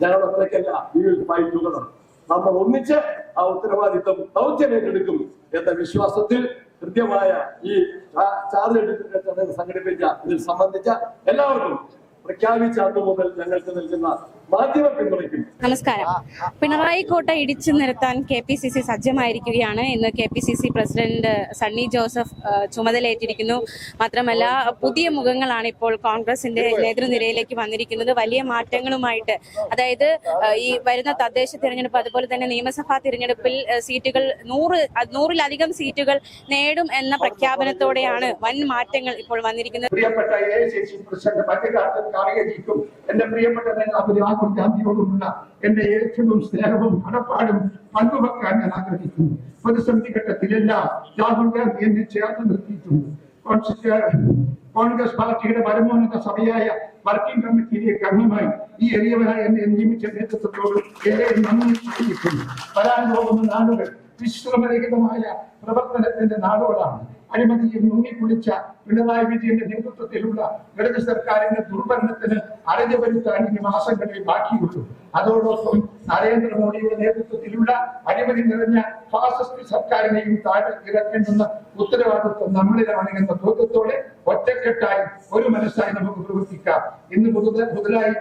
ഞങ്ങൾ ഒറ്റയ്ക്കല്ല ഈ ഫൈറ്റ് ടുഗദർ നമ്മൾ ഒന്നിച്ച് ആ ഉത്തരവാദിത്വം ദൗത്യം ഏറ്റെടുക്കും എന്ന വിശ്വാസത്തിൽ കൃത്യമായ ഈ ചാർജ് ചടങ്ങ് സംഘടിപ്പിച്ച ഇതിൽ സംബന്ധിച്ച എല്ലാവർക്കും പ്രഖ്യാപിച്ച അന്ന് മുതൽ ഞങ്ങൾക്ക് നൽകുന്ന നമസ്കാരം. പിണറായി കോട്ട ഇടിച്ചു നിരത്താൻ കെ പി സി സി സജ്ജമായിരിക്കുകയാണ്. ഇന്ന് K P C C president Sunny Joseph ചുമതലയേറ്റിരിക്കുന്നു. മാത്രമല്ല പുതിയ മുഖങ്ങളാണ് ഇപ്പോൾ കോൺഗ്രസിന്റെ നേതൃനിരയിലേക്ക് വന്നിരിക്കുന്നത്. വലിയ മാറ്റങ്ങളുമായിട്ട്. അതായത് ഈ വരുന്ന തദ്ദേശ തിരഞ്ഞെടുപ്പ് അതുപോലെ തന്നെ നിയമസഭാ തിരഞ്ഞെടുപ്പിൽ സീറ്റുകൾ നൂറ് നൂറിലധികം സീറ്റുകൾ നേടും എന്ന പ്രഖ്യാപനത്തോടെയാണ് വൻ മാറ്റങ്ങൾ ഇപ്പോൾ വന്നിരിക്കുന്നത്. പ്രിയപ്പെട്ട A I C C president Mallikarjun ഖാർഗെജിക്കും എന്റെ പ്രിയപ്പെട്ട ഗാന്ധിയോടുമുള്ള എന്റെ ഏറ്റവും സ്നേഹവും കടപ്പാടും പങ്കുവെക്കാൻ ഞാൻ ആഗ്രഹിക്കുന്നു. പ്രതിസന്ധി ഘട്ടത്തിലെല്ലാം രാഹുൽ ഗാന്ധി എന്നെ ചേർത്ത് നിർത്തിയിട്ടുണ്ട്. കോൺഗ്രസ് പാർട്ടിയുടെ പരമോന്നത സഭയായ വർക്കിംഗ് കമ്മിറ്റിയിലെ കർമ്മമായി ഈ എളിയവരായ എന്നെ നിയമിച്ച നേതൃത്വത്തോട് ഏറെ നന്ദി അറിയിക്കുന്നു. വരാൻ പോകുന്ന നാളുകൾ വിശ്രമരഹിതമായ പ്രവർത്തനത്തിന്റെ നാളുകളാണ് അഴിമതിയിൽ മുങ്ങിക്കുളിച്ച പിണറായി വിജയന്റെ നേതൃത്വത്തിലുള്ള ഇടത് സർക്കാരിന്റെ ദുർഭരണത്തിന് അരഞ്ഞു വരുത്താൻ ഇനി മാസങ്ങളിൽ ബാക്കിയുള്ളൂ. അതോടൊപ്പം നരേന്ദ്രമോദിയുടെ നേതൃത്വത്തിലുള്ള അഴിമതി നിറഞ്ഞ ഫാസിസ്റ്റ് സർക്കാരിനെയും താഴെ ഇറക്കേണ്ടുന്ന ഉത്തരവാദിത്വം നമ്മളിലാണ് എന്ന ബോധത്തോടെ ഒറ്റക്കെട്ടായി ഒരു മനസ്സായി നമുക്ക് പ്രവർത്തിക്കാം. ഇന്ന് പുതുത പുതുതായി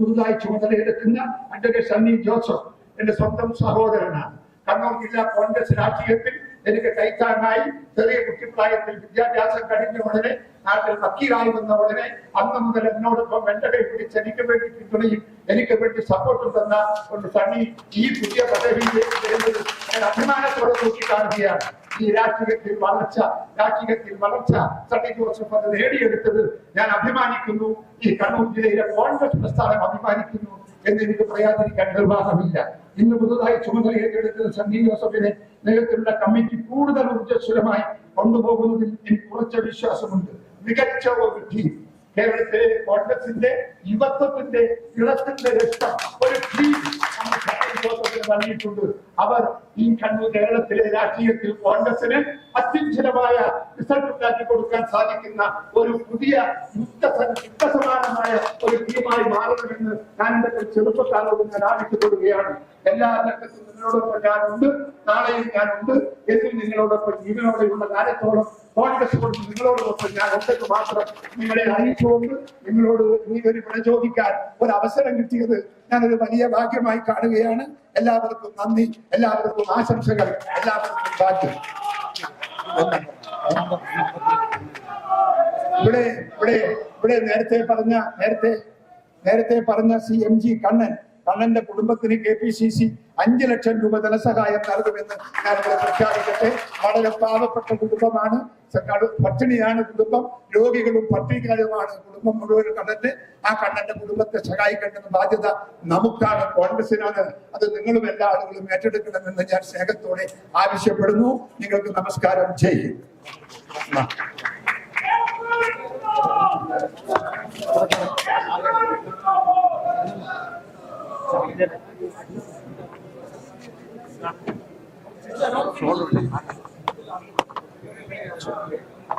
പുതുതായി ചുമതലയെടുക്കുന്ന അഡ്വക്കേറ്റ് സണ്ണി ജോസഫ് എന്റെ സ്വന്തം സഹോദരനാണ്. കണ്ണൂർ ജില്ലാ കോൺഗ്രസ് രാഷ്ട്രീയത്തിൽ എനിക്ക് കൈത്താങ്ങായി ചെറിയ കുട്ടിപ്രായത്തിൽ വിദ്യാഭ്യാസം കഴിഞ്ഞ ഉടനെ നാട്ടിൽ വക്കീലായി വന്ന ഉടനെ അന്ന് മുതൽ എന്നോടൊപ്പം എന്റെ കൈ പിടിച്ച് എനിക്ക് വേണ്ടി പിന്തുണയും എനിക്ക് വേണ്ടി സപ്പോർട്ടും തന്ന ഒരു സണ്ണി ഈ പുതിയ പദവിയിലേക്ക് വരുന്നത് ഞാൻ അഭിമാനത്തോടെ നോക്കിക്കാണുകയാണ്. ഈ രാഷ്ട്രീയത്തിൽ വളർച്ച രാഷ്ട്രീയത്തിൽ വളർച്ച സണ്ണി ജോസഫ് അത് നേടിയെടുത്തത് ഞാൻ അഭിമാനിക്കുന്നു. ഈ കണ്ണൂർ ജില്ലയിലെ കോൺഗ്രസ് പ്രസ്ഥാനം അഭിമാനിക്കുന്നു. എന്ന് എനിക്ക് പറയാതിരിക്കാൻ നിർവാഹമില്ല. ഇന്ന് പുതുതായി ചുമതല ഏറ്റെടുക്കുന്ന സന്ധി ജോസഫിനെ നേതൃത്വത്തിലുള്ള കമ്മിറ്റി കൂടുതൽ ഊർജസ്വലമായി കൊണ്ടുപോകുന്നതിൽ എനിക്ക് ഉറച്ച വിശ്വാസമുണ്ട്. മികച്ച ഒരു ടീം കേരളത്തിലെ കോൺഗ്രസിന്റെ യുവത്വത്തിന്റെ ഇളത്തിന്റെ രക്തം. ഒരു ടീം സണ്ണി നൽകിയിട്ടുണ്ട്. അവർ ഈ കണ്ണൂർ കേരളത്തിലെ രാഷ്ട്രീയത്തിൽ കോൺഗ്രസിന് അത്യുജ്ജലമായ റിസൾട്ട് ഉണ്ടാക്കി കൊടുക്കാൻ സാധിക്കുന്ന ഒരു പുതിയ യുദ്ധ യുദ്ധസമാനമായ ഒരു ടീമായി മാറണമെന്ന് ഞാൻ എന്റെ ചെറുപ്പക്കാരോട് ഞാൻ ആവശ്യപ്പെടുകയാണ്. എല്ലാ തരത്തിലും നിങ്ങളോടൊപ്പം ഞാനുണ്ട് നാളെയും ഞാനുണ്ട്. എന്നും നിങ്ങളോടൊപ്പം ജീവനോടെയുള്ള കാലത്തോളം കോൺഗ്രസ്സോടും നിങ്ങളോടൊപ്പം ഞാൻ ഉണ്ടെന്ന് മാത്രം നിങ്ങളെ അറിയിച്ചുകൊണ്ട് നിങ്ങളോട് ഈ ഒരു പ്രചോദിക്കാൻ ഒരു അവസരം കിട്ടിയത് ഞാനൊരു വലിയ ഭാഗ്യമായി കാണുകയാണ്. എല്ലാവർക്കും നന്ദി എല്ലാവർക്കും ആശംസകൾ എല്ലാവർക്കും ഭാഗ്യം. ഇവിടെ ഇവിടെ ഇവിടെ നേരത്തെ പറഞ്ഞ നേരത്തെ നേരത്തെ പറഞ്ഞ സി എം ജി കണ്ണൻ കണ്ണന്റെ കുടുംബത്തിന് കെ പി സി സി അഞ്ചു ലക്ഷം രൂപ ധനസഹായം നൽകുമെന്ന് ഞാൻ ഇവിടെ പ്രഖ്യാപിക്കട്ടെ. വളരെ പാവപ്പെട്ട കുടുംബമാണ്. കടു- പട്ടിണിയാണ് കുടുംബം. രോഗികളും പട്ടിണിക്കാരുമാണ് കുടുംബം മുഴുവൻ കണ്ണന്റെ ആ കണ്ണന്റെ കുടുംബത്തെ സഹായിക്കേണ്ടെന്ന ബാധ്യത നമുക്കാണ്. കോൺഗ്രസിനാണ്. അത് നിങ്ങളും എല്ലാ ആളുകളും ഏറ്റെടുക്കണമെന്ന് ഞാൻ സ്നേഹത്തോടെ ആവശ്യപ്പെടുന്നു. നിങ്ങൾക്ക് നമസ്കാരം. ചെയ്യും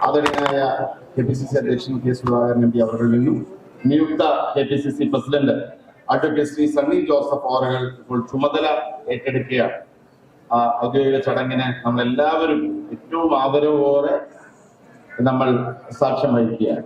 ആദരണീയനായ കെ പി സി സി അധ്യക്ഷൻ കെ സുധാകരൻ എം പി അവരുടെ നിന്നും നിയുക്ത K P C C president advocate Shri Sunny Joseph ഓറകൾ ഇപ്പോൾ ചുമതല ആ ഔദ്യോഗിക ചടങ്ങിന് നമ്മൾ എല്ലാവരും ഏറ്റവും ആദരവോടെ നമ്മൾ സാക്ഷ്യം വഹിക്കുകയാണ്.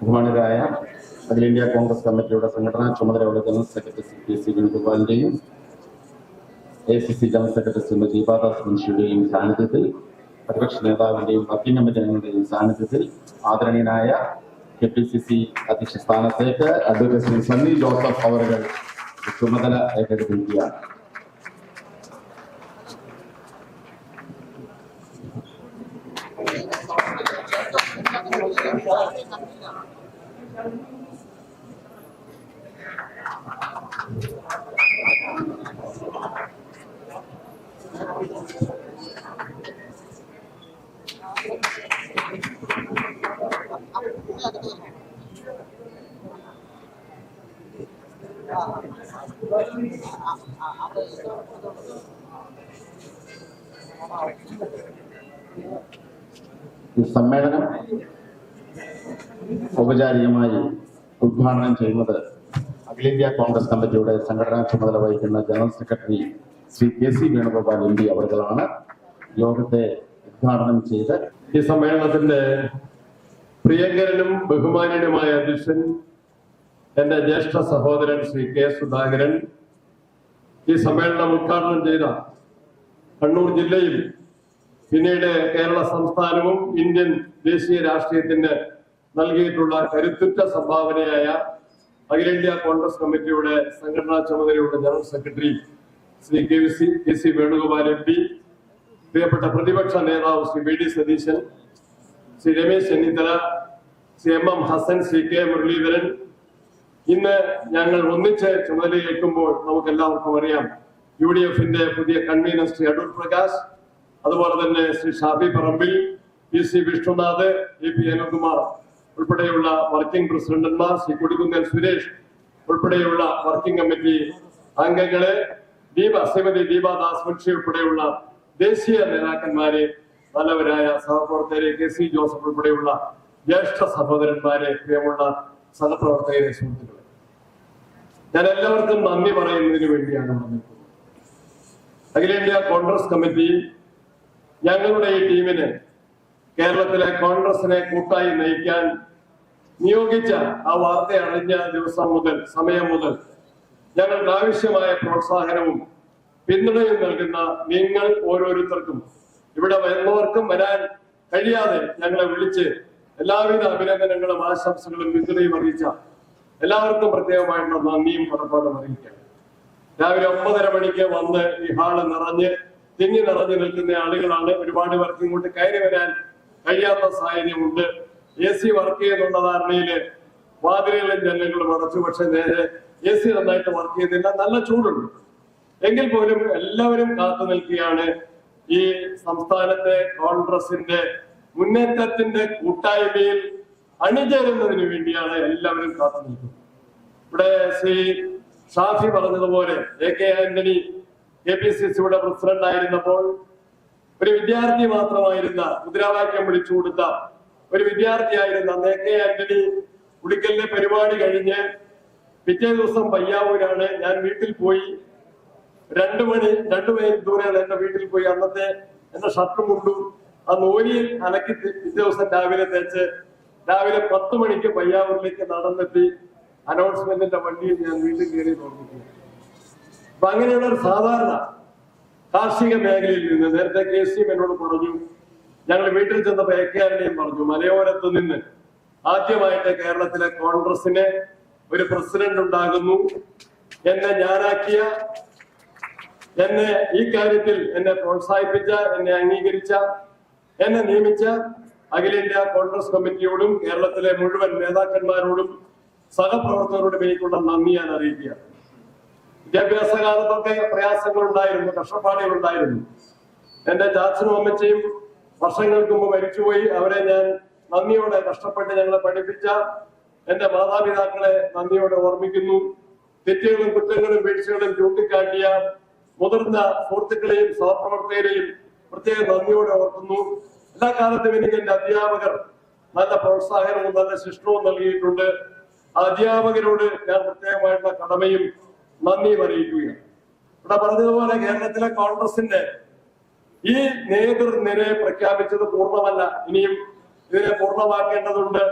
ബഹുമാനരായ അഖിലേന്ത്യാ കോൺഗ്രസ് കമ്മിറ്റിയുടെ സംഘടനാ ചുമതല വഹിക്കുന്ന secretary P C വേണുഗോപാലിന്റെയും A C C general secretary Shrimati Deepa Das മുൻഷിയുടെയും സാന്നിധ്യത്തിൽ പ്രതിപക്ഷ നേതാവിന്റെയും വർക്കിംഗ് കമ്മിറ്റി സാന്നിധ്യത്തിൽ ആദരണീയനായ കെ പി സി സി അധ്യക്ഷ സ്ഥാനത്തേക്ക് അഡ്വക്കേറ്റ് ശ്രീ സണ്ണി ജോസഫ് അവരുടെ ചുമതല ഏറ്റെടുത്തിരിക്കുകയാണ്. സമ്മേളനം ഔപചാരികമായി ഉദ്ഘാടനം ചെയ്യുന്നത് അഖിലേന്ത്യാ കോൺഗ്രസ് കമ്മിറ്റിയുടെ സംഘടനാ ചുമതല വഹിക്കുന്ന general secretary Shri K C Venugopal M P അവർകളാണ് യോഗത്തെ ഉദ്ഘാടനം ചെയ്ത് ഈ സമ്മേളനത്തിന്റെ പ്രിയങ്കരനും ബഹുമാന്യനുമായ അധ്യക്ഷൻ എന്റെ ജ്യേഷ്ഠ സഹോദരൻ ശ്രീ കെ സുധാകരൻ ഈ സമ്മേളനം ഉദ്ഘാടനം ചെയ്ത കണ്ണൂർ ജില്ലയും പിന്നീട് കേരള സംസ്ഥാനവും ഇന്ത്യൻ ദേശീയ രാഷ്ട്രീയത്തിന് നൽകിയിട്ടുള്ള കരുത്തുറ്റ സംഭാവനയായ അഖിലേന്ത്യാ കോൺഗ്രസ് കമ്മിറ്റിയുടെ സംഘടനാ ചുമതലയുള്ള general secretary Shri K V C K C Venugopal M P പ്രിയപ്പെട്ട പ്രതിപക്ഷ നേതാവ് Shri V D Satheesan Shri Ramesh Chennithala Shri M M Hassan Shri K Muraleedharan. ഇന്ന് ഞങ്ങൾ ഒന്നിച്ച് ചുമതലയേൽക്കുമ്പോൾ നമുക്ക് എല്ലാവർക്കും അറിയാം യു ഡി എഫിന്റെ പുതിയ കൺവീനർ ശ്രീ അടൂർ പ്രകാശ് അതുപോലെ തന്നെ Shri Shafi Parambil P C Vishnunath A P Anilkumar ഉൾപ്പെടെയുള്ള വർക്കിംഗ് പ്രസിഡന്റന്മാർ ശ്രീ കൊടിക്കുന്നിൽ സുരേഷ് ഉൾപ്പെടെയുള്ള വർക്കിംഗ് കമ്മിറ്റി അംഗങ്ങളെ ദീപ ശ്രീമതി ദീപാദാസ് മുൻഷി ഉൾപ്പെടെയുള്ള ദേശീയ നേതാക്കന്മാരെ നല്ലവരായ സഹപ്രവർത്തകരെ കെ സി ജോസഫ് ഉൾപ്പെടെയുള്ള ജ്യേഷ്ഠ സഹോദരന്മാരെ പ്രിയമുള്ള സഹപ്രവർത്തകരെ സുഹൃത്തുക്കളെ. ഞാൻ എല്ലാവർക്കും നന്ദി പറയുന്നതിന് വേണ്ടിയാണ് ഇവിടെ നിൽക്കുന്നത്. അഖിലേന്ത്യാ കോൺഗ്രസ് കമ്മിറ്റി ഞങ്ങളുടെ ഈ ടീമിന് കേരളത്തിലെ കോൺഗ്രസിനെ കൂട്ടായി നയിക്കാൻ നിയോഗിച്ച ആ വാർത്ത അറിഞ്ഞ ദിവസം മുതൽ സമയം മുതൽ ഞങ്ങൾക്ക് ആവശ്യമായ പ്രോത്സാഹനവും പിന്തുണയും നൽകുന്ന നിങ്ങൾ ഓരോരുത്തർക്കും ഇവിടെ വരുന്നവർക്കും വരാൻ കഴിയാതെ ഞങ്ങളെ വിളിച്ച് എല്ലാവിധ അഭിനന്ദനങ്ങളും ആശംസകളും പിന്തുണയും അറിയിച്ച എല്ലാവർക്കും പ്രത്യേകമായിട്ടുള്ള നന്ദിയും കടപ്പാടും അറിയിക്കാം. രാവിലെ ഒമ്പതര മണിക്ക് വന്ന് ഈ ഹാൾ നിറഞ്ഞ് തിങ്ങി നിറഞ്ഞു നിൽക്കുന്ന ആളുകളാണ് ഒരുപാട് പേർക്ക് ഇങ്ങോട്ട് കയറി വരാൻ കഴിയാത്ത സാഹചര്യമുണ്ട്. എ സി വർക്ക് ചെയ്യുന്നുള്ള ധാരണയിൽ വാതിലുകളും ജനലുകളും അടച്ചു പക്ഷെ നേരെ എ സി നന്നായിട്ട് വർക്ക് ചെയ്യുന്നില്ല. നല്ല ചൂടുണ്ട്. എങ്കിൽ പോലും എല്ലാവരും കാത്തു നിൽക്കുകയാണ് ഈ സംസ്ഥാനത്തെ കോൺഗ്രസിന്റെ മുന്നേറ്റത്തിന്റെ കൂട്ടായ്മയിൽ അണിചേരുന്നതിന് വേണ്ടിയാണ് എല്ലാവരും കാത്തു നിൽക്കുന്നത്. ഇവിടെ ശ്രീ ഷാഫി പറഞ്ഞതുപോലെ A K Antony K P C സിയുടെ പ്രസിഡന്റ് ആയിരുന്നപ്പോൾ ഒരു വിദ്യാർത്ഥി മാത്രമായിരുന്ന മുദ്രാവാക്യം വിളിച്ചു കൊടുത്ത ഒരു വിദ്യാർത്ഥിയായിരുന്ന അന്ന് കെ ആന്റണി ഉളിക്കലിന്റെ പരിപാടി കഴിഞ്ഞ് പിറ്റേ ദിവസം പയ്യാവൂരാണ്. ഞാൻ വീട്ടിൽ പോയി. രണ്ടു മണി രണ്ടു മണി ദൂരെയാണ് എന്റെ വീട്ടിൽ പോയി. അന്നത്തെ എന്റെ ഷർട്ട് മുണ്ടു ആ നോലിയിൽ അലക്കി പിറ്റേ ദിവസം രാവിലെ തേച്ച് രാവിലെ പത്ത് മണിക്ക് പയ്യാവൂരിലേക്ക് നടന്നെത്തി. അനൗൺസ്മെന്റിന്റെ വണ്ടിയിൽ ഞാൻ വീണ്ടും കയറി നോക്കി. അപ്പൊ അങ്ങനെയുള്ള ഒരു സാധാരണ കാർഷിക മേഖലയിൽ നിന്ന് നേരത്തെ കെ സി എന്നോട് പറഞ്ഞു ഞങ്ങൾ വീട്ടിൽ ചെന്നപ്പോ ആറിനെയും പറഞ്ഞു മലയോരത്ത് നിന്ന് ആദ്യമായിട്ട് കേരളത്തിലെ കോൺഗ്രസിന് ഒരു പ്രസിഡന്റ് ഉണ്ടാകുന്നു. എന്നെ ഞാനാക്കിയ എന്നെ ഈ കാര്യത്തിൽ എന്നെ പ്രോത്സാഹിപ്പിച്ച എന്നെ അംഗീകരിച്ച എന്നെ നിയമിച്ച അഖിലേന്ത്യാ കോൺഗ്രസ് കമ്മിറ്റിയോടും കേരളത്തിലെ മുഴുവൻ നേതാക്കന്മാരോടും സഹപ്രവർത്തകരോടും എനിക്കുള്ള നന്ദി ഞാൻ അറിയിക്കുകയാണ്. വിദ്യാഭ്യാസ കാലത്തൊക്കെ പ്രയാസങ്ങൾ ഉണ്ടായിരുന്നു കഷ്ടപ്പാടുകൾ ഉണ്ടായിരുന്നു എന്റെ ചാച്ചനും അമ്മച്ചയും വർഷങ്ങൾക്ക് മുമ്പ് മരിച്ചുപോയി. അവരെ ഞാൻ നന്ദിയോടെ കഷ്ടപ്പെട്ട് ഞങ്ങളെ പഠിപ്പിച്ച എന്റെ മാതാപിതാക്കളെ നന്ദിയോടെ ഓർമ്മിക്കുന്നു. തെറ്റുകളും കുറ്റങ്ങളും വീഴ്ചകളും ചൂണ്ടിക്കാട്ടിയ മുതിർന്ന സുഹൃത്തുക്കളെയും സഹപ്രവർത്തകരെയും പ്രത്യേക നന്ദിയോടെ ഓർക്കുന്നു. എല്ലാ കാലത്തും എനിക്ക് എന്റെ അധ്യാപകർ നല്ല പ്രോത്സാഹനവും നല്ല ശിക്ഷണവും നൽകിയിട്ടുണ്ട്. അധ്യാപകരോട് ഞാൻ പ്രത്യേകമായിട്ടുള്ള കടമയും നന്ദിയും അറിയിക്കുകയാണ് ഇവിടെ പറഞ്ഞതുപോലെ കേരളത്തിലെ കോൺഗ്രസിന്റെ ഈ നേതൃനിരയെ പ്രഖ്യാപിച്ചത് പൂർണമല്ല. ഇനിയും ഇതിനെ പൂർണമാക്കേണ്ടതുണ്ട്.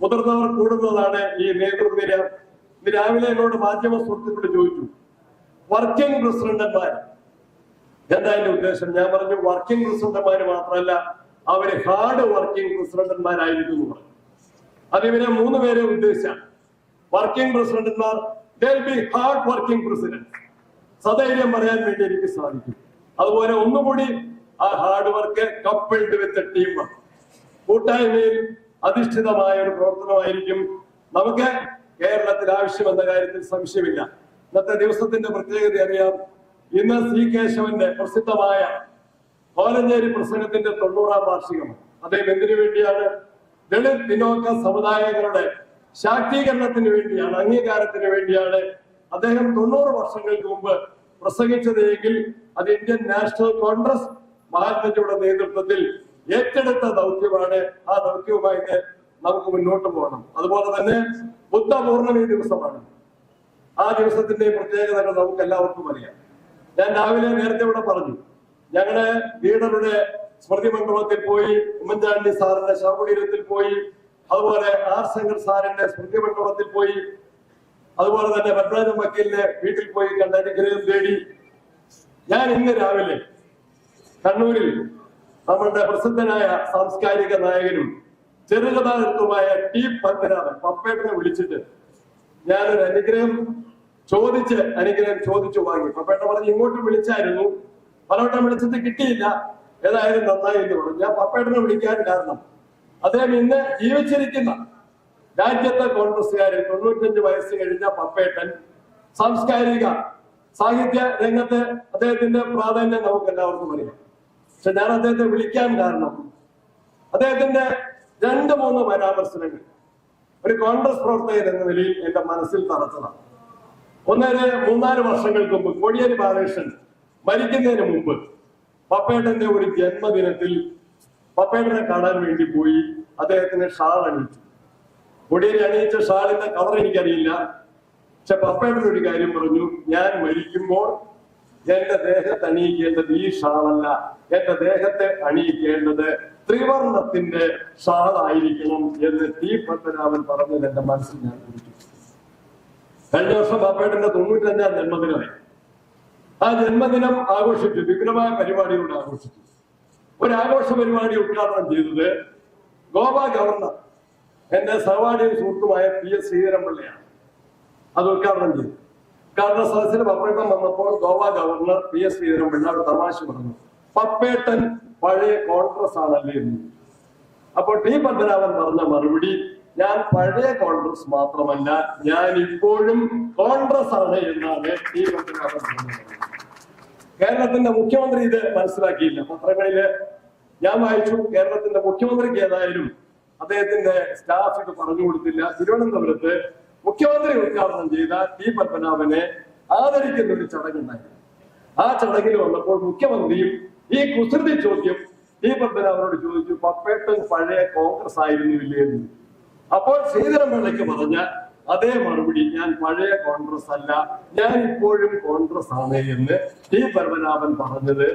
മുതിർന്നവർ കൂടുന്നതാണ് ഈ നേതൃനിര. ഇത് രാവിലെ എന്നോട് മാധ്യമ സുഹൃത്തുക്കൾ ചോദിച്ചു വർക്കിംഗ് പ്രസിഡന്റന്മാർ എന്താ എന്റെ ഉദ്ദേശം ഞാൻ പറഞ്ഞു വർക്കിംഗ് പ്രസിഡന്റന്മാർ മാത്രമല്ല അവർ ഹാർഡ് വർക്കിംഗ് പ്രസിഡന്റന്മാരായിരിക്കും എന്ന് പറഞ്ഞു. അത് ഇവരെ മൂന്ന് പേരെ ഉദ്ദേശിച്ചാണ്. വർക്കിംഗ് പ്രസിഡന്റുമാർ ബി ഹാർഡ് വർക്കിംഗ് പ്രസിഡന്റ് സധൈര്യം പറയാൻ വേണ്ടി എനിക്ക് സാധിക്കും. അതുപോലെ ഒന്നുകൂടി ആ hard work coupled with team കൂട്ടായ്മയിൽ അധിഷ്ഠിതമായ ഒരു പ്രവർത്തനമായിരിക്കും. നമുക്ക് കേരളത്തിൽ ആവശ്യമെന്ന കാര്യത്തിൽ സംശയമില്ല. ഇന്നത്തെ ദിവസത്തിന്റെ പ്രത്യേകത അറിയാം. ഇന്ന് സി കേശവന്റെ പ്രസിദ്ധമായ കോലഞ്ചേരി പ്രസംഗത്തിന്റെ തൊണ്ണൂറാം വാർഷികം അദ്ദേഹം എന്തിനു വേണ്ടിയാണ്? ദളിത് പിന്നോക്ക സമുദായങ്ങളുടെ ശാക്തീകരണത്തിന് വേണ്ടിയാണ് അംഗീകാരത്തിന് വേണ്ടിയാണ് അദ്ദേഹം തൊണ്ണൂറ് വർഷങ്ങൾക്ക് മുമ്പ് പ്രസംഗിച്ചത് എങ്കിൽ അത് ഇന്ത്യൻ നാഷണൽ കോൺഗ്രസ് മഹാത്മജിയുടെ നേതൃത്വത്തിൽ ഏറ്റെടുത്ത ദൗത്യമാണ്. ആ ദൗത്യവുമായിട്ട് നമുക്ക് മുന്നോട്ട് പോകണം. അതുപോലെ തന്നെ ബുദ്ധ പൂർണമി ദിവസമാണ്. ആ ദിവസത്തിന്റെ പ്രത്യേകതകൾ നമുക്ക് എല്ലാവർക്കും അറിയാം. ഞാൻ രാവിലെ നേരത്തെ ഇവിടെ പറഞ്ഞു ഞങ്ങളുടെ ലീഡറുടെ സ്മൃതി മണ്ഡപത്തിൽ പോയി ഉമ്മൻചാണ്ടി സാറിന്റെ ശവകുടീരത്തിൽ പോയി അതുപോലെ ആർ ശങ്കർ സാറിന്റെ സ്മൃതി മണ്ഡപത്തിൽ പോയി അതുപോലെ തന്നെ ഭദ്രാജൻ വക്കീലിന്റെ വീട്ടിൽ പോയി കണ്ട അനുഗ്രഹം തേടി. ഞാൻ ഇന്ന് രാവിലെ കണ്ണൂരിൽ നമ്മളുടെ പ്രസിദ്ധനായ സാംസ്കാരിക നായകനും ചെറുകഥാകൃത്തുമായ ടി പത്മനാഭൻ പപ്പേട്ടനെ വിളിച്ചിട്ട് ഞാനൊരു അനുഗ്രഹം ചോദിച്ച് അനുഗ്രഹം ചോദിച്ചു വാങ്ങി. പപ്പേട്ട പറഞ്ഞ് ഇങ്ങോട്ട് വിളിച്ചായിരുന്നു. പലവട്ടം വിളിച്ചിട്ട് കിട്ടിയില്ല. ഏതായാലും നന്നായി എന്ന് പറഞ്ഞു. ഞാൻ പപ്പേട്ടനെ വിളിക്കാൻ കാരണം അദ്ദേഹം ഇന്ന് ജീവിച്ചിരിക്കുന്ന രാജ്യത്തെ കോൺഗ്രസ്സുകാരിൽ തൊണ്ണൂറ്റഞ്ച് വയസ്സ് കഴിഞ്ഞ പപ്പേട്ടൻ സാംസ്കാരിക സാഹിത്യ രംഗത്ത് അദ്ദേഹത്തിന്റെ പ്രാധാന്യം നമുക്ക് എല്ലാവർക്കും അറിയാം. പക്ഷെ ഞാൻ അദ്ദേഹത്തെ വിളിക്കാൻ കാരണം അദ്ദേഹത്തിന്റെ രണ്ട് മൂന്ന് പരാമർശനങ്ങൾ ഒരു കോൺഗ്രസ് പ്രവർത്തകൻ എന്ന നിലയിൽ എന്റെ മനസ്സിൽ തറച്ചതാണ്. ഒന്നര മൂന്നാൽ വർഷങ്ങൾക്ക് മുമ്പ് കോടിയേരി ബാലകൃഷ്ണൻ മരിക്കുന്നതിന് മുമ്പ് പപ്പേട്ടന്റെ ഒരു ജന്മദിനത്തിൽ പപ്പേട്ടനെ കാണാൻ വേണ്ടി പോയി അദ്ദേഹത്തിന് ഷാൾ അണിയിച്ചു. കൊടിയേരി അണിയിച്ച ഷാളിന്റെ കളർ എനിക്കറിയില്ല. പക്ഷെ പപ്പേട്ടൻ ഒരു കാര്യം പറഞ്ഞു ഞാൻ മരിക്കുമ്പോൾ എന്റെ ദേഹത്ത് അണിയിക്കേണ്ടത് ഈ ഷാളല്ല. എന്റെ ദേഹത്തെ അണിയിക്കേണ്ടത് ത്രിവർണത്തിന്റെ ഷാളായിരിക്കണം എന്ന് ടി. പത്മനാഭൻ പറഞ്ഞത് എന്റെ മനസ്സിൽ ഞാൻ കഴിഞ്ഞ വർഷം പാപ്പേട്ടന്റെ തൊണ്ണൂറ്റഞ്ചാം ജന്മദിനമായി. ആ ജന്മദിനം ആഘോഷിച്ചു വിപുലമായ പരിപാടിയോട് ആഘോഷിച്ചു. ഒരു ആഘോഷ പരിപാടി ഉദ്ഘാടനം ചെയ്തത് ഗോവ ഗവർണർ. എന്റെ സഹപാഠിയും സുഹൃത്തുമായ പി എസ് ശ്രീധരൻപിള്ളയാണ്. അത് ഉദ്ഘാടനം ചെയ്തു. ഉദ്ഘാടന സദസ്സിൽ പപ്പേട്ടൻ വന്നപ്പോൾ Goa governor P S Sreedharan Pillai ഒരു തമാശ പറഞ്ഞു. പപ്പേട്ടൻ പഴയ കോൺഗ്രസ് ആണല്ലേ എന്ന്. അപ്പോൾ ടി പത്മനാഭൻ പറഞ്ഞ മറുപടി ഞാൻ പഴയ കോൺഗ്രസ് മാത്രമല്ല ഞാൻ ഇപ്പോഴും കോൺഗ്രസ് ആണ് എന്നാണ് ടി പത്മനാഭൻ പറഞ്ഞത്. കേരളത്തിന്റെ മുഖ്യമന്ത്രി ഇത് മനസ്സിലാക്കിയില്ല. പത്രങ്ങളിൽ ഞാൻ വായിച്ചു. കേരളത്തിന്റെ മുഖ്യമന്ത്രിക്ക് ഏതായാലും അദ്ദേഹത്തിന്റെ സ്റ്റാഫ് ഇത് പറഞ്ഞു കൊടുത്തില്ല. തിരുവനന്തപുരത്ത് മുഖ്യമന്ത്രി ഉദ്ഘാടനം ചെയ്ത ടി പത്മനാഭനെ ആദരിക്കുന്ന ഒരു ചടങ്ങുണ്ടായി ആ ചടങ്ങിൽ വന്നപ്പോൾ മുഖ്യമന്ത്രിയും ഈ കുസൃതി ചോദ്യം ടി പത്മനാഭനോട് ചോദിച്ചു പപ്പേട്ടൻ പഴയ കോൺഗ്രസ് ആയിരുന്നില്ലേ എന്ന്? അപ്പോൾ ശ്രീധരൻപിള്ളയ്ക്ക് പറഞ്ഞ അതേ മറുപടി ഞാൻ പഴയ കോൺഗ്രസ് അല്ല ഞാൻ ഇപ്പോഴും കോൺഗ്രസ് ആണ് എന്ന് ടി പത്മനാഭൻ പറഞ്ഞത്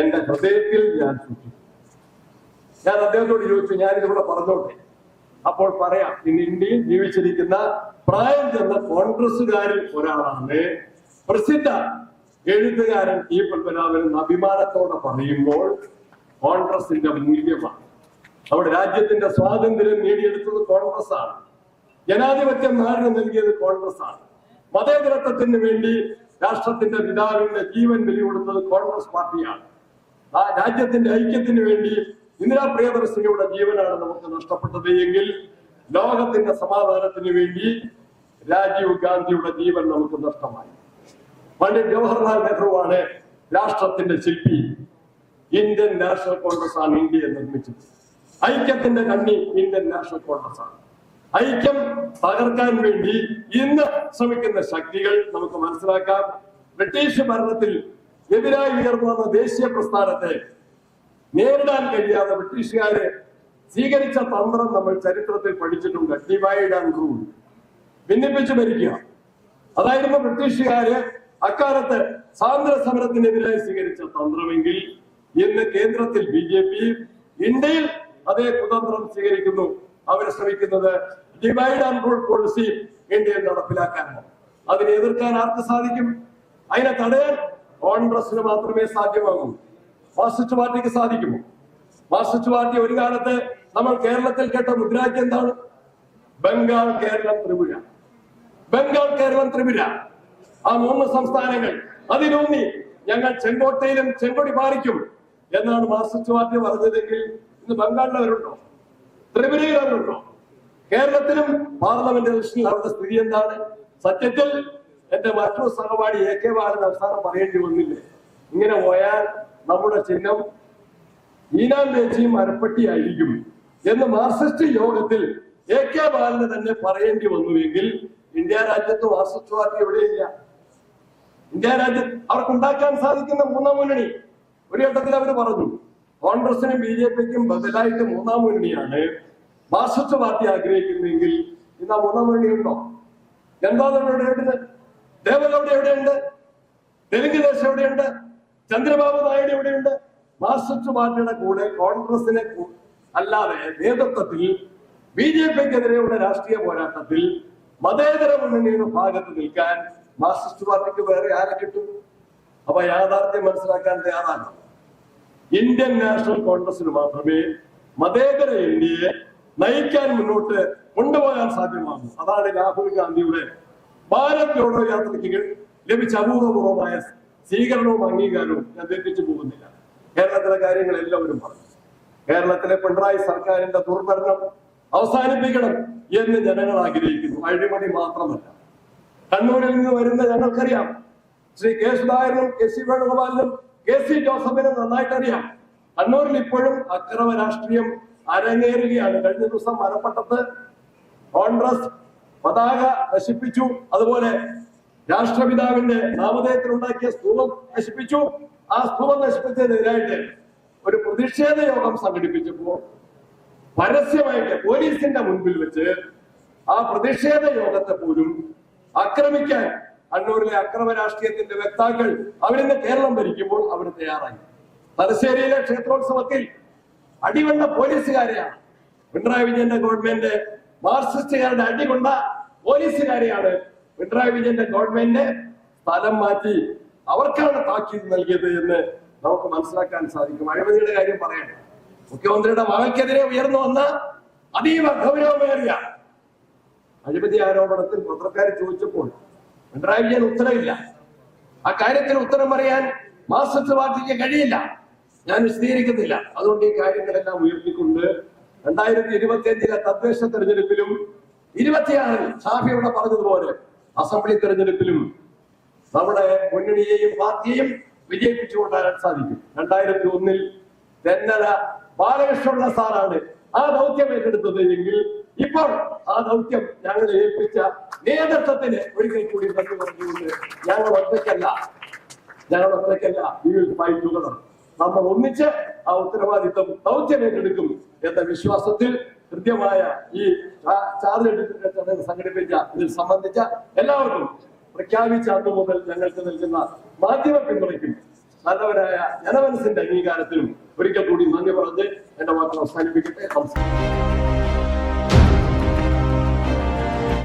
എന്റെ ഹൃദയത്തിൽ ഞാൻ സൂക്ഷിച്ചു ഞാൻ അദ്ദേഹത്തോട് ചോദിച്ചു ഞാൻ പറഞ്ഞോട്ടെ? അപ്പോൾ പറയാം ഇന്ന് ഇന്ത്യയിൽ ജീവിച്ചിരിക്കുന്ന പ്രായം ചെന്ന കോൺഗ്രസുകാരിൽ ഒരാളാണ് പ്രസിദ്ധ എഴുത്തുകാരൻ ഈ പത്മനാഭൻ അഭിമാനത്തോടെ പറയുമ്പോൾ കോൺഗ്രസിന്റെ മൂല്യമാണ്. നമ്മുടെ രാജ്യത്തിന്റെ സ്വാതന്ത്ര്യം നേടിയെടുത്തത് കോൺഗ്രസ് ആണ് ജനാധിപത്യം നാടിന് നൽകിയത് കോൺഗ്രസ് ആണ് മതേതരത്വത്തിന് വേണ്ടി രാഷ്ട്രത്തിന്റെ പിതാവിന്റെ ജീവൻ ബലി കോൺഗ്രസ് പാർട്ടിയാണ്. ആ രാജ്യത്തിന്റെ ഐക്യത്തിന് വേണ്ടി ഇന്ദിരാ പ്രിയദർശിനിയുടെ ജീവനാണ് നമുക്ക് നഷ്ടപ്പെട്ടത് എങ്കിൽ ലോകത്തിന്റെ സമാധാനത്തിന് വേണ്ടി രാജീവ് ഗാന്ധിയുടെ ജീവൻ നമുക്ക് നഷ്ടമായി. പണ്ഡിറ്റ് ജവഹർലാൽ നെഹ്റുവാണ് രാഷ്ട്രത്തിന്റെ ശില്പി. ഇന്ത്യൻ നാഷണൽ കോൺഗ്രസ് ആണ് ഇന്ത്യയെ നിർമ്മിച്ചത്. ഐക്യത്തിന്റെ കണ്ണി ഇന്ത്യൻ നാഷണൽ കോൺഗ്രസ് ആണ്. ഐക്യം തകർക്കാൻ വേണ്ടി ഇന്ന് ശ്രമിക്കുന്ന ശക്തികൾ നമുക്ക് മനസ്സിലാക്കാം. ബ്രിട്ടീഷ് ഭരണത്തിൽ എതിരായി ഉയർന്നു വന്ന ദേശീയ പ്രസ്ഥാനത്തെ നേരിടാൻ കഴിയാതെ ബ്രിട്ടീഷുകാര് സ്വീകരിച്ച തന്ത്രം നമ്മൾ ചരിത്രത്തിൽ പഠിച്ചിട്ടുണ്ട് ഡിവൈഡ് ആൻഡ് റൂൾ ഭിന്നിപ്പിച്ച് ഭരിക്കുക. അതായിരുന്നു ബ്രിട്ടീഷുകാര് അക്കാലത്ത് സ്വാതന്ത്ര്യ സമരത്തിനെതിരായി സ്വീകരിച്ച തന്ത്രമെങ്കിൽ ഇന്ന് കേന്ദ്രത്തിൽ ബി ജെ പി ഇന്ത്യയിൽ അതേ കുതന്ത്രം സ്വീകരിക്കുന്നു. അവർ ശ്രമിക്കുന്നത് ഡിവൈഡ് ആൻഡ് റൂൾ പോളിസി ഇന്ത്യയിൽ നടപ്പിലാക്കാനാണ് അതിനെ എതിർക്കാൻ ആർക്ക് സാധിക്കും? അതിനെ തടയാൻ കോൺഗ്രസിന് മാത്രമേ സാധ്യമാകൂ. മാർക്സിസ്റ്റ് പാർട്ടിക്ക് സാധിക്കുമോ? മാർക്സിസ്റ്റ് പാർട്ടി ഒരു കാലത്ത് നമ്മൾ കേരളത്തിൽ കേട്ട മുദ്രാജ്യം എന്താണ്? ബംഗാൾ കേരളം ത്രിപുര. ബംഗാൾ കേരളം ത്രിപുര. ആ മൂന്ന് സംസ്ഥാനങ്ങൾ അതിലൂന്നി ഞങ്ങൾ ചെങ്കോട്ടയിലും ചെങ്കൊടി പാലിക്കും എന്നാണ് മാർക്സിസ്റ്റ് പാർട്ടി പറഞ്ഞതെങ്കിൽ ഇന്ന് ബംഗാളിലവരുണ്ടോ? ത്രിപുരയിലവരുണ്ടോ? കേരളത്തിലും പാർലമെന്റ് ഇലക്ഷനിൽ അവരുടെ സ്ഥിതി എന്താണ്? സത്യത്തിൽ എന്റെ മറ്റൊരു സഹപാഠി എ കെ ബാലൻ അവസാനം പറയേണ്ടി വന്നില്ലേ? ഇങ്ങനെ പോയാൽ നമ്മുടെ ചിഹ്നം ഈനാം പേച്ചിയും അരപ്പട്ടിയായിരിക്കും എന്ന് മാർക്സിസ്റ്റ് യോഗത്തിൽ എ കെ ബാലന് തന്നെ പറയേണ്ടി വന്നുവെങ്കിൽ ഇന്ത്യ രാജ്യത്ത് മാർക്സിസ്റ്റ് പാർട്ടി എവിടെയില്ല? ഇന്ത്യ രാജ്യം അവർക്ക് ഉണ്ടാക്കാൻ സാധിക്കുന്ന മൂന്നാം മുന്നണി. ഒരു ഘട്ടത്തിൽ അവർ പറഞ്ഞു കോൺഗ്രസിനും ബി ജെ പിക്കും ബദലായിട്ട് മൂന്നാം മുന്നണിയാണ് മാർക്സിസ്റ്റ് പാർട്ടി ആഗ്രഹിക്കുന്നതെങ്കിൽ ഇന്ന് ആ മൂന്നാം മുന്നണി ഉണ്ടോ? ജനതാദൾ എവിടെയുണ്ട്? ദേവഗൗഡ എവിടെയുണ്ട്? തെലുങ്ക് ദേശം എവിടെയുണ്ട്? ചന്ദ്രബാബു നായിഡു എവിടെയുണ്ട്? മാർക്സിസ്റ്റ് പാർട്ടിയുടെ കൂടെ കോൺഗ്രസിനെ അല്ലാതെ നേതൃത്വത്തിൽ ബി ജെ പിക്കെതിരെയുള്ള രാഷ്ട്രീയ പോരാട്ടത്തിൽ മതേതര മുന്നണിയുടെ ഭാഗത്ത് നിൽക്കാൻ മാർക്സിസ്റ്റ് പാർട്ടിക്ക് വേറെ ആരെ കിട്ടും? അപ്പൊ യാഥാർത്ഥ്യം മനസ്സിലാക്കാൻ തയ്യാറാണ്. ഇന്ത്യൻ നാഷണൽ കോൺഗ്രസിന് മാത്രമേ മതേതര ഇന്ത്യയെ നയിക്കാൻ മുന്നോട്ട് കൊണ്ടുപോകാൻ സാധ്യമാകും. അതാണ് രാഹുൽ ഗാന്ധിയുടെ ഭാരത് ജോഡോ യാത്രയ്ക്ക് ലഭിച്ച അപൂർവപൂർവമായ സ്വീകരണവും അംഗീകാരവും തെറ്റിച്ചു പോകുന്നില്ല. കേരളത്തിലെ കാര്യങ്ങൾ എല്ലാവരും പറഞ്ഞു. കേരളത്തിലെ പിണറായി സർക്കാരിന്റെ ദുർഭരണം അവസാനിപ്പിക്കണം എന്ന് ജനങ്ങൾ ആഗ്രഹിക്കുന്നു. അഴിമതി മാത്രമല്ല. കണ്ണൂരിൽ നിന്ന് വരുന്ന ഞങ്ങൾക്കറിയാം ശ്രീ കെ സുധാകരനും കെ സി വേണുഗോപാലിനും കെ സി ജോസഫിനും നന്നായിട്ട് അറിയാം കണ്ണൂരിൽ ഇപ്പോഴും അക്രമ രാഷ്ട്രീയം അരങ്ങേറുകയാണ്. കഴിഞ്ഞ ദിവസം മലപ്പട്ടത്ത് കോൺഗ്രസ് പതാക നശിപ്പിച്ചു. അതുപോലെ രാഷ്ട്രപിതാവിന്റെ നാമധേയത്തിലുണ്ടാക്കിയ സ്തൂപം നശിപ്പിച്ചു. ആ സ്തൂപം നശിപ്പിച്ചതിനെതിരായിട്ട് ഒരു പ്രതിഷേധ യോഗം സംഘടിപ്പിച്ചപ്പോ പരസ്യമായിട്ട് പോലീസിന്റെ മുൻപിൽ വെച്ച് ആ പ്രതിഷേധ യോഗത്തെ പോലും ആക്രമിക്കാൻ കണ്ണൂരിലെ അക്രമ രാഷ്ട്രീയത്തിന്റെ വക്താക്കൾ അവരിന്ന് കേരളം ഭരിക്കുമ്പോൾ അവർ തയ്യാറായി. തലശ്ശേരിയിലെ ക്ഷേത്രോത്സവത്തിൽ അടികൊണ്ട പോലീസുകാരെയാണ് പിണറായി വിജയന്റെ ഗവൺമെന്റ് മാർക്സിസ്റ്റുകാരുടെ അടികൊണ്ട പോലീസുകാരെയാണ് പിണറായി വിജയന്റെ ഗവൺമെന്റ് സ്ഥലം മാറ്റി അവർക്കാണ് താക്കീത് നൽകിയത് എന്ന് നമുക്ക് മനസ്സിലാക്കാൻ സാധിക്കും. അഴിമതിയുടെ കാര്യം പറയണം മുഖ്യമന്ത്രിയുടെ മകൾക്കെതിരെ ഉയർന്നു വന്ന അതീവ ഗൗരവമേറിയ അഴിമതി ആരോപണത്തിൽ പത്രക്കാർ ചോദിച്ചപ്പോൾ പിണറായി വിജയൻ ഉത്തരവില്ല. ആ കാര്യത്തിൽ ഉത്തരം പറയാൻ മാർക്സിസ്റ്റ് പാർട്ടിക്ക് കഴിയില്ല. ഞാൻ വിശദീകരിക്കുന്നില്ല. അതുകൊണ്ട് ഈ കാര്യങ്ങളെല്ലാം ഉയർത്തിക്കൊണ്ട് രണ്ടായിരത്തി ഇരുപത്തി അഞ്ചിലെ തദ്ദേശ തെരഞ്ഞെടുപ്പിലും ഇരുപത്തിയാറിൽ ഷാഫിയുടെ പറഞ്ഞതുപോലെ അസംബ്ലി തെരഞ്ഞെടുപ്പിലും നമ്മുടെ മുന്നണിയെയും പാർട്ടിയെയും വിജയിപ്പിച്ചു കൊണ്ടുവരാൻ സാധിക്കും. രണ്ടായിരത്തി ഒന്നിൽ തെന്നല ബാലകൃഷ്ണപിള്ള സാറാണ് ആ ദൗത്യം ഏറ്റെടുത്തത് എങ്കിൽ ഇപ്പോൾ ആ ദൗത്യം ഞങ്ങൾ ഏൽപ്പിച്ച നേതൃത്വത്തിന് ഒരിക്കൽ കൂടി നന്ദി പറഞ്ഞുകൊണ്ട് ഞങ്ങൾ ഒറ്റയ്ക്കല്ല. ഞങ്ങൾ ഒറ്റയ്ക്കല്ല. ടുഗദർ നമ്മൾ ഒന്നിച്ച് ആ ഉത്തരവാദിത്വം ദൗത്യം ഏറ്റെടുക്കും എന്ന വിശ്വാസത്തിൽ കൃത്യമായ ഈ ചാർജ് സംഘടിപ്പിച്ച ഇതിൽ സംബന്ധിച്ച എല്ലാവർക്കും പ്രഖ്യാപിച്ച അന്ന് മുതൽ ഞങ്ങൾക്ക് നൽകുന്ന മാധ്യമ പിന്തുണയ്ക്കും നല്ലവരായ ജനമനസിന്റെ അംഗീകാരത്തിലും ഒരിക്കൽ കൂടി നന്ദി പറഞ്ഞ് എന്റെ വാക്കുകൾ അവസാനിപ്പിക്കട്ടെ. നമസ്കാരം.